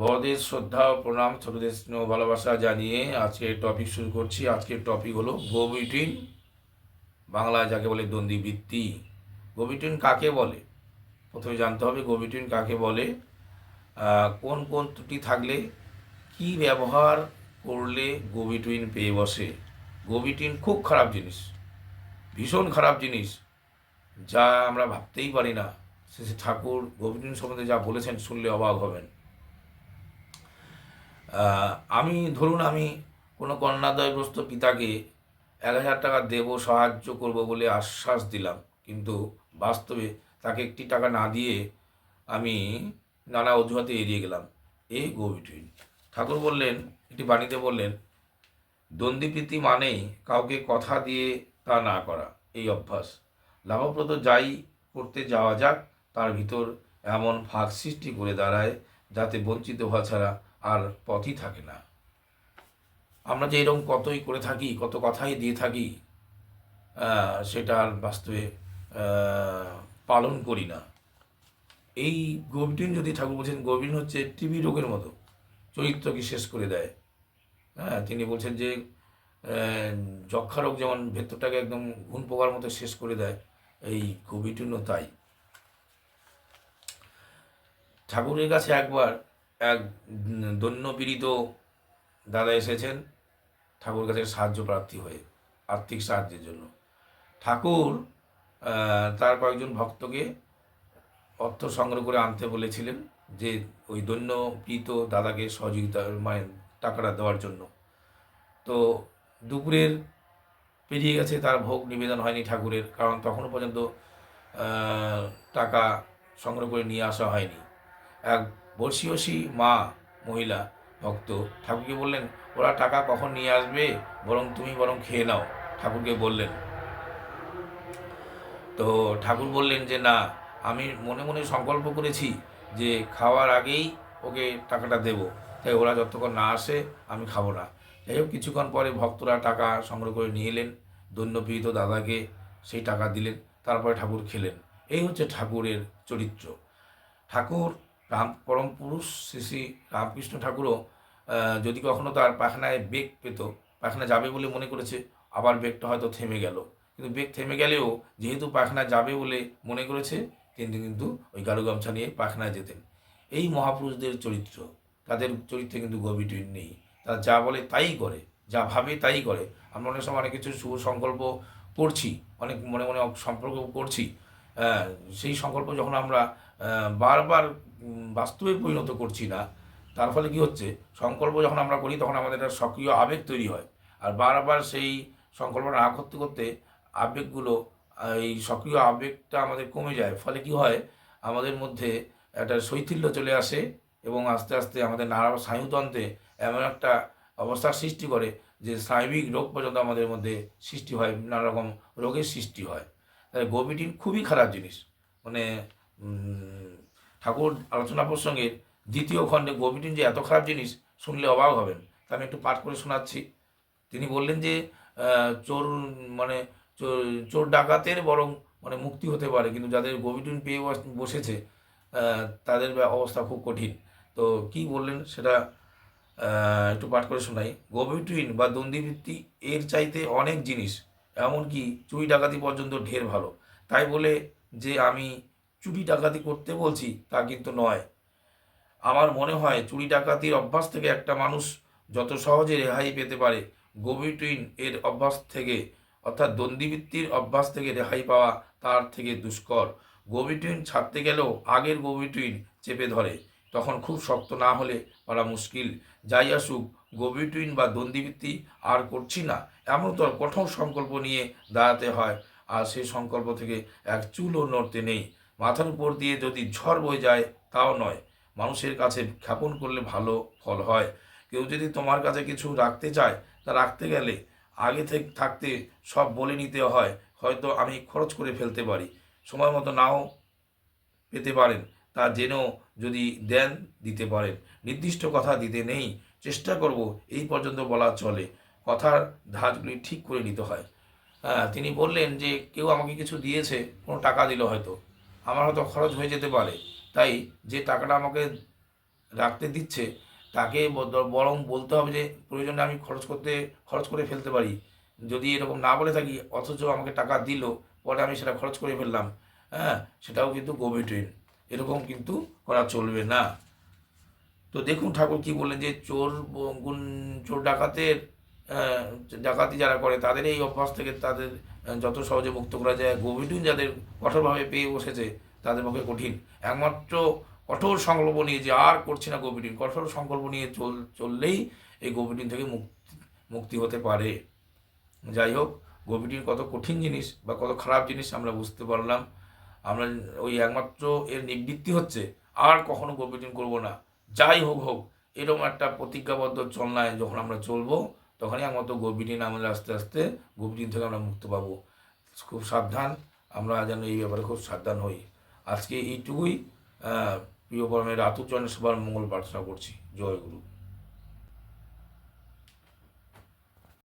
বড়দের শ্রদ্ধা ও প্রণাম, ছোটদের স্নেহ ভালোবাসা জানিয়ে আজকে টপিক শুরু করছি। আজকের টপিক হলো গোবিটিন বাংলা যাকে বলে দন্দি বৃত্তি গোবিটিন কাকে বলে? প্রথমে জানতে হবে গোবিটিন কাকে বলে কোন কোন ত্রুটি থাকলে কি ব্যবহার করলে গোবিটুইন পেয়ে বসে। গোবিটিন খুব খারাপ জিনিস, ভীষণ খারাপ জিনিস, যা আমরা ভাবতেই পারি না। শেষে ঠাকুর গোবিটিন সম্বন্ধে যা বলেছেন শুনলে অবাক হবেন। আমি ধরুন আমি কোনো কন্যাদয়গ্রস্ত পিতাকে এক হাজার টাকা দেব, সাহায্য করব বলে আশ্বাস দিলাম। কিন্তু বাস্তবে তাকে একটি টাকা না দিয়ে আমি নানা অজুহাতে এড়িয়ে গেলাম। এই গো বিটুইন ঠাকুর বললেন, একটি বাণীতে বললেন দ্বন্দ্বীপ্রীতি মানেই কাউকে কথা দিয়ে তা না করা। এই অভ্যাস। লাভপ্রদ যাই করতে যাওয়া যাক, তার ভিতর এমন ফাঁক সৃষ্টি করে দাঁড়ায় যাতে বঞ্চিত হওয়া ছাড়া আর পথই থাকে না। আমরা যে এরকম কতই করে থাকি, কত কথাই দিয়ে থাকি সেটা আর বাস্তবে পালন করি না। এই গোবিটিন যদি ঠাকুর বলছেন গোবিন হচ্ছে টিবি রোগের মতো, চরিত্রকে শেষ করে দেয়। হ্যাঁ তিনি বলছেন যে যক্ষা রোগ যেমন ভেতরটাকে একদম ঘুন পোকার মতো শেষ করে দেয়, এই গোবিটিনও তাই। ঠাকুরের কাছে একবার এক দৈন্য পীড়িত দাদা এসেছেন ঠাকুর কাছে সাহায্য প্রার্থী হয়ে, আর্থিক সাহায্যের জন্য। ঠাকুর তার কয়েকজন ভক্তকে অর্থ সংগ্রহ করে আনতে বলেছিলেন যে ওই দৈন্য পীড়িত দাদাকে সহযোগিতা মানে টাকাটা দেওয়ার জন্য। তো দুপুরের পেরিয়ে গেছে, তার ভোগ নিবেদন হয়নি ঠাকুরের, কারণ তখনও পর্যন্ত টাকা সংগ্রহ করে নিয়ে আসা হয়নি। এক বর্ষীয়সী মা মহিলা ভক্ত। ঠাকুরকে বললেন, ওরা টাকা কখন নিয়ে আসবে? বরং তুমি বরং খেয়ে নাও। ঠাকুরকে বললেন। তো ঠাকুর বললেন যে, না, আমি মনে মনে সংকল্প করেছি যে খাওয়ার আগেই ওকে টাকাটা দেব। তাই ওরা যতক্ষণ না আসে, আমি খাব না। যাই হোক, কিছুক্ষণ পরে ভক্তরা টাকা সংগ্রহ করে নিয়ে এলেন। দৈন্যপীড়িত দাদাকে সেই টাকা দিলেন। তারপরে ঠাকুর খেলেন। এই হচ্ছে ঠাকুরের চরিত্র। ঠাকুর রাম পরম পুরুষ শ্রী শ্রী রামকৃষ্ণ ঠাকুরও যদি কখনো তার পাখনায় বেগ পেত, পাখনা যাবে বলে মনে করেছে, আবার বেগটা হয়তো থেমে গেল। কিন্তু বেগ থেমে গেলেও যেহেতু পাখনা যাবে বলে মনে করেছে, তিনি কিন্তু ওই গাড়ু গামছা নিয়ে পাখনায় যেতেন। এই মহাপুরুষদের চরিত্র, তাদের চরিত্রে কিন্তু গভীর নেই। তারা যা বলে তাই করে, যা ভাবে তাই করে। আমরা অনেক সময় অনেক কিছু শুভ সংকল্প করছি, অনেক মনে মনে সম্পর্ক করছি সেই সংকল্প যখন আমরা বারবার বাস্তবে পরিণত করছি না, তার ফলে কি হচ্ছে? সংকল্প যখন আমরা করি, তখন আমাদের একটা সক্রিয় আবেগ তৈরি হয়। আর বারবার সেই সংকল্প না করতে করতে আবেগগুলো এই সক্রিয় আবেগটা আমাদের কমে যায়। ফলে কি হয়? আমাদের মধ্যে একটা শৈথিল্য চলে আসে এবং আস্তে আস্তে আমাদের নানা স্নায়ুতন্ত্রে এমন একটা অবস্থার সৃষ্টি করে যে স্নায়বিক রোগ পর্যন্ত আমাদের মধ্যে সৃষ্টি হয়, নানা রকম রোগের সৃষ্টি হয়। গোবিটিন খুবই খারাপ জিনিস। মানে ঠাকুর আলোচনা প্রসঙ্গের দ্বিতীয় খণ্ডে গোবিটিন যে এত খারাপ জিনিস, শুনলে অবাক হবেন। তা আমি একটু পাঠ করে শোনাচ্ছি। তিনি বললেন যে চোর মানে চোর- ডাকাতের বরং মানে মুক্তি হতে পারে, কিন্তু যাদের গোবিটিন পেয়ে বসেছে তাদের অবস্থা খুব কঠিন। তো কি বললেন সেটা একটু পাঠ করে শোনাই। গোবিটুইন বা দ্বন্দ্বীবৃত্তি এর চাইতে অনেক জিনিস এমনকি চুরি ডাকাতি পর্যন্ত ঢের ভালো। তাই বলে যে আমি চুরি ডাকাতি করতে বলছি, তা কিন্তু নয়। আমার মনে হয় চুরি ডাকাতির অভ্যাস থেকে একটা মানুষ যত সহজে রেহাই পেতে পারে গোবিটুইন এর অভ্যাস থেকে, অর্থাৎ দ্বন্দ্বীবৃত্তির অভ্যাস থেকে রেহাই পাওয়া তার থেকে দুষ্কর। গোবিটুইন ছাড়তে গেলেও আগের গোবিটুইন চেপে ধরে। তখন খুব শক্ত না হলে পারা মুশকিল। যাই আসুক গোবিটুইন বা দ্বন্দ্বীবৃত্তি আর করছি না। এমন তো কঠোর সংকল্প নিয়ে দাঁড়াতে হয়। আর সেই সংকল্প থেকে এক চুলও নড়তে নেই। মাথার উপর দিয়ে যদি ঝড় বয়ে যায়, তাও নয়। মানুষের কাছে খ্যাপন করলে ভালো ফল হয়। কেউ যদি তোমার কাছে কিছু রাখতে চায়, তা রাখতে গেলে আগে থেকে থাকতে সব বলে নিতে হয়। হয়তো আমি খরচ করে ফেলতে পারি। সময় মতো নাও পেতে পারেন। তা জেনেও যদি দেন দিতে পারেন। নির্দিষ্ট কথা দিতে নেই, চেষ্টা করব এই পর্যন্ত বলা চলে। কথার ধাঁচগুলি ঠিক করে নিতে হয়। হ্যাঁ তিনি বললেন যে কেউ আমাকে কিছু দিয়েছে, কোনো টাকা দিল হয়তো। আমার হয়তো খরচ হয়ে যেতে পারে। তাই যে টাকাটা আমাকে রাখতে দিচ্ছে, তাকে বরং বলতে হবে যে প্রয়োজনে আমি খরচ করতে, খরচ করে ফেলতে পারি। যদি এরকম না বলে থাকি, অথচ আমাকে টাকা দিল, পরে আমি সেটা খরচ করে ফেললাম। হ্যাঁ সেটাও কিন্তু ট্রেন। এরকম কিন্তু করা চলবে না। তো দেখুন ঠাকুর কি বললেন যে চোর, গুণ, চোর ডাকাতের ডাকাতি যারা করে তাদের এই অভ্যাস থেকে তাদের যত সহজে মুক্ত করা যায়। গভীর যাদের কঠোরভাবে পেয়ে বসেছে তাদের পক্ষে কঠিন। একমাত্র কঠোর সংকল্প নিয়ে যে আর করছি না গভীর কঠোর সংকল্প নিয়ে চল, চললেই এই গভীর থেকে মুক্তি মুক্তি হতে পারে। যাই হোক গভীর কত কঠিন জিনিস বা কত খারাপ জিনিস আমরা বুঝতে পারলাম। আমরা ওই একমাত্র এর নিবৃত্তি হচ্ছে, আর কখনো গভীর করব না। যাই হোক হোক, এরকম একটা প্রতিজ্ঞাবদ্ধ চলনায় যখন আমরা চলবো, তখনই একমাত্র গভীর আমাদের আস্তে আস্তে গভীর থেকে আমরা মুক্ত পাবো। খুব সাবধান, আমরা যেন এই ব্যাপারে খুব সাবধান হই। আজকে এইটুকুই প্রিয় পরমের আতুচরণ সবার মঙ্গল প্রার্থনা করছি। জয় গুরু।